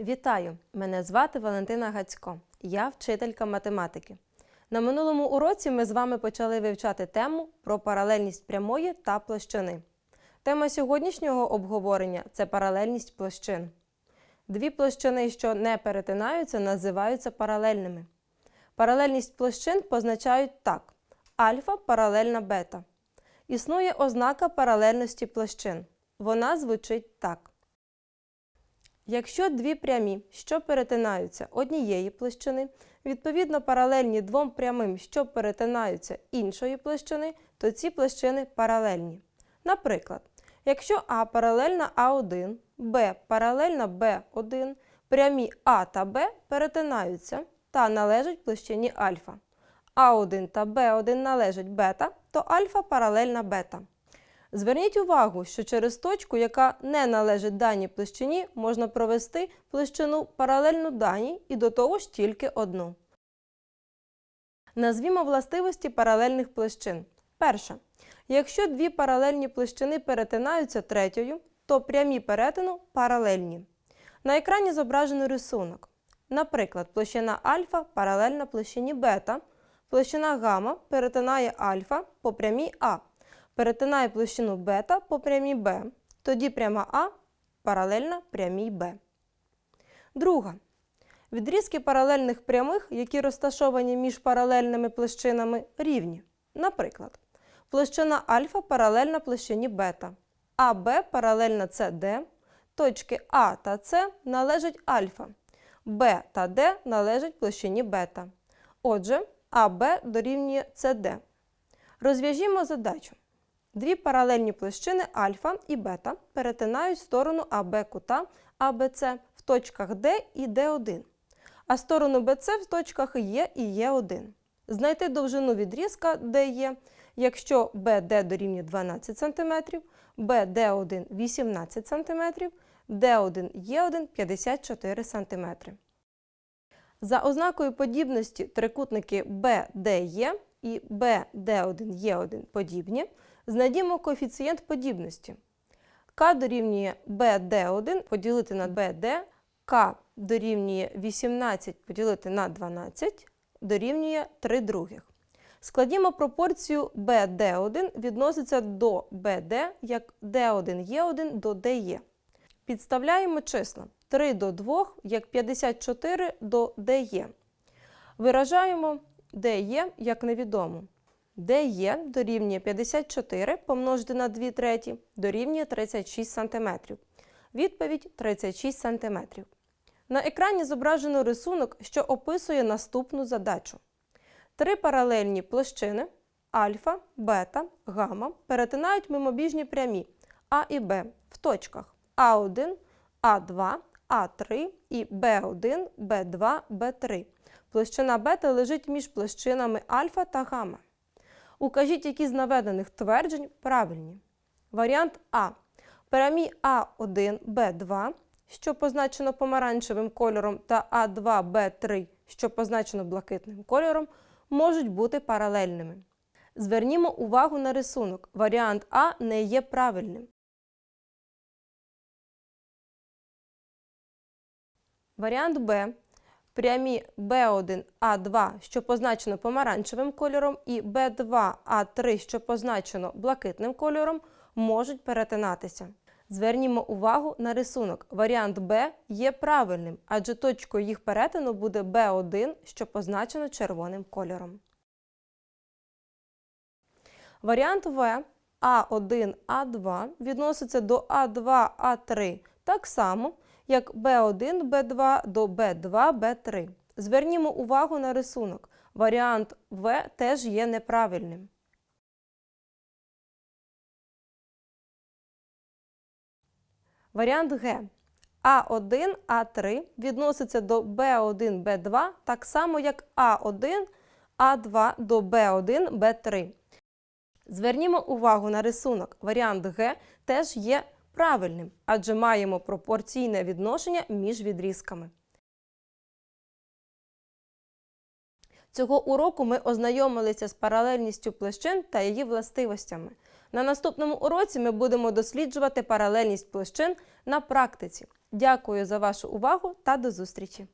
Вітаю! Мене звати Валентина Гацько. Я вчителька математики. На минулому уроці ми з вами почали вивчати тему про паралельність прямої та площини. Тема сьогоднішнього обговорення це паралельність площин. Дві площини, що не перетинаються, називаються паралельними. Паралельність площин позначають так: альфа паралельна бета. Існує ознака паралельності площин. Вона звучить так. Якщо дві прямі, що перетинаються однієї площини, відповідно паралельні двом прямим, що перетинаються іншої площини, то ці площини паралельні. Наприклад, якщо А паралельна А1, Б паралельна Б1, прямі А та Б перетинаються та належать площині альфа. А1 та Б1 належать бета, то альфа паралельна бета. Зверніть увагу, що через точку, яка не належить даній площині, можна провести площину паралельну даній і до того ж тільки одну. Назвімо властивості паралельних площин. Перша. Якщо дві паралельні площини перетинаються третьою, то прямі перетину паралельні. На екрані зображено рисунок. Наприклад, площина альфа паралельна площині бета, площина гамма перетинає альфа по прямій А перетинає площину бета по прямій Б, тоді пряма А паралельна прямій Б. Друга. Відрізки паралельних прямих, які розташовані між паралельними площинами, рівні. Наприклад, площина альфа паралельна площині бета, АБ паралельна СД, точки А та С належать альфа, Б та Д належать площині бета. Отже, АБ дорівнює СД. Розв'яжімо задачу. Дві паралельні площини альфа і бета перетинають сторону АБ кута АБЦ в точках D і D1, а сторону BC в точках Е і Е1. Знайти довжину відрізка DE, якщо BD дорівнює 12 см, BD1 18 см, D1 Е1 54 см. За ознакою подібності трикутники BDE і BD1Е1 подібні, знайдімо коефіцієнт подібності. К дорівнює BD1 поділити на BD, К дорівнює 18 поділити на 12, дорівнює 3 других. Складімо пропорцію BD1 відноситься до BD як D1Е1 до DE. Підставляємо числа 3 до 2 як 54 до DE. Виражаємо DE як невідому. DE дорівнює 54 помножити на 2 треті дорівнює 36 см. Відповідь 36 см. На екрані зображено рисунок, що описує наступну задачу. Три паралельні площини альфа, бета, гамма перетинають мимобіжні прямі А і Б в точках А1, А2, А3 і Б1, Б2, Б3. Площина бета лежить між площинами альфа та гамма. Укажіть, які з наведених тверджень правильні. Варіант А. Прямі А1, Б2, що позначено помаранчевим кольором, та А2, Б3, що позначено блакитним кольором, можуть бути паралельними. Звернімо увагу на рисунок. Варіант А не є правильним. Варіант Б. Прямі B1, А2, що позначено помаранчевим кольором, і B2, А3, що позначено блакитним кольором, можуть перетинатися. Звернімо увагу на рисунок. Варіант Б є правильним, адже точкою їх перетину буде B1, що позначено червоним кольором. Варіант В А1, А2 відноситься до А2, А3 так само, як B1, B2 до B2, B3. Звернімо увагу на рисунок. Варіант В теж є неправильним. Варіант Г. А1, А3 відноситься до B1, B2 так само, як А1, А2 до B1, B3. Звернімо увагу на рисунок. Варіант Г теж є правильним, адже маємо пропорційне відношення між відрізками. Цього уроку ми ознайомилися з паралельністю площин та її властивостями. На наступному уроці ми будемо досліджувати паралельність площин на практиці. Дякую за вашу увагу та до зустрічі!